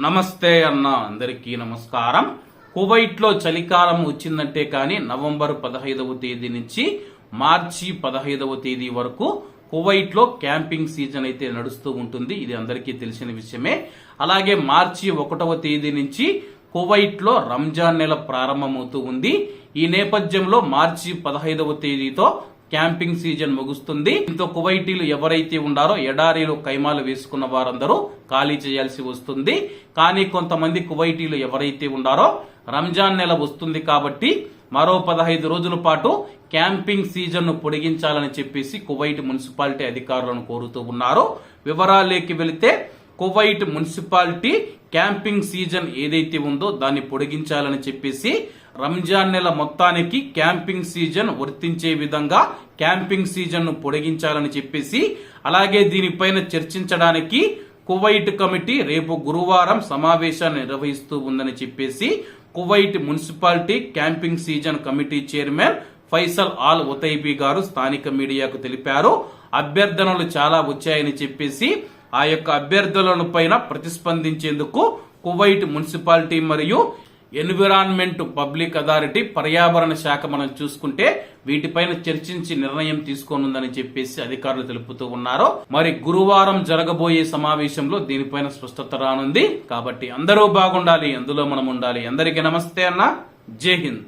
నమస్తే అన్న అందరికీ నమస్కారం. కువైట్లో చలికాలం వచ్చిందంటే కానీ నవంబర్ పదహైదవ తేదీ నుంచి మార్చి పదహైదవ తేదీ వరకు కువైట్లో క్యాంపింగ్ సీజన్ అయితే నడుస్తూ ఉంటుంది. ఇది అందరికీ తెలిసిన విషయమే. అలాగే మార్చి ఒకటవ తేదీ నుంచి కువైట్లో రంజాన్ నెల ప్రారంభమవుతూ ఉంది. ఈ నేపథ్యంలో మార్చి పదహైదవ తేదీతో క్యాంపింగ్ సీజన్ ముగుస్తుంది. దీంతో కువైటీలు ఎవరైతే ఉండారో ఎడారిలో కైమాలు వేసుకున్న వారందరూ ఖాళీ చేయాల్సి వస్తుంది. కానీ కొంతమంది కువైటీలు ఎవరైతే ఉండారో రంజాన్ నెల వస్తుంది కాబట్టి మరో పదహైదు రోజుల పాటు క్యాంపింగ్ సీజన్ను పొడిగించాలని చెప్పేసి కువైట్ మున్సిపాలిటీ అధికారులను కోరుతూ ఉన్నారు. వివరాలేకి వెళితే కువైట్ మున్సిపాలిటీ క్యాంపింగ్ సీజన్ ఏదైతే ఉందో దాన్ని పొడిగించాలని చెప్పేసి రంజాన్ నెల మొత్తానికి క్యాంపింగ్ సీజన్ వర్తించే విధంగా క్యాంపింగ్ సీజన్ను పొడిగించాలని చెప్పేసి అలాగే దీనిపైన చర్చించడానికి కువైట్ కమిటీ రేపు గురువారం సమావేశాన్ని నిర్వహిస్తూ ఉందని చెప్పేసి Kuwait municipality camping season committee chairman Faisal Al Otaibi గారు స్థానిక మీడియాకు తెలిపారు. అభ్యర్థనలు చాలా వచ్చాయని చెప్పేసి ఆ యొక్క అభ్యర్థులను పైన ప్రతిస్పందించేందుకు కువైట్ మున్సిపాలిటీ మరియు ఎన్విరాన్మెంట్ పబ్లిక్ అథారిటీ పర్యావరణ శాఖ మనం చూసుకుంటే వీటిపైన చర్చించి నిర్ణయం తీసుకోనుందని చెప్పేసి అధికారులు తెలుపుతూ ఉన్నారు. మరి గురువారం జరగబోయే సమావేశంలో దీనిపైన స్పష్టత రానుంది. కాబట్టి అందరూ బాగుండాలి అందులో మనం ఉండాలి. అందరికీ నమస్తే అన్న. జై హింద్.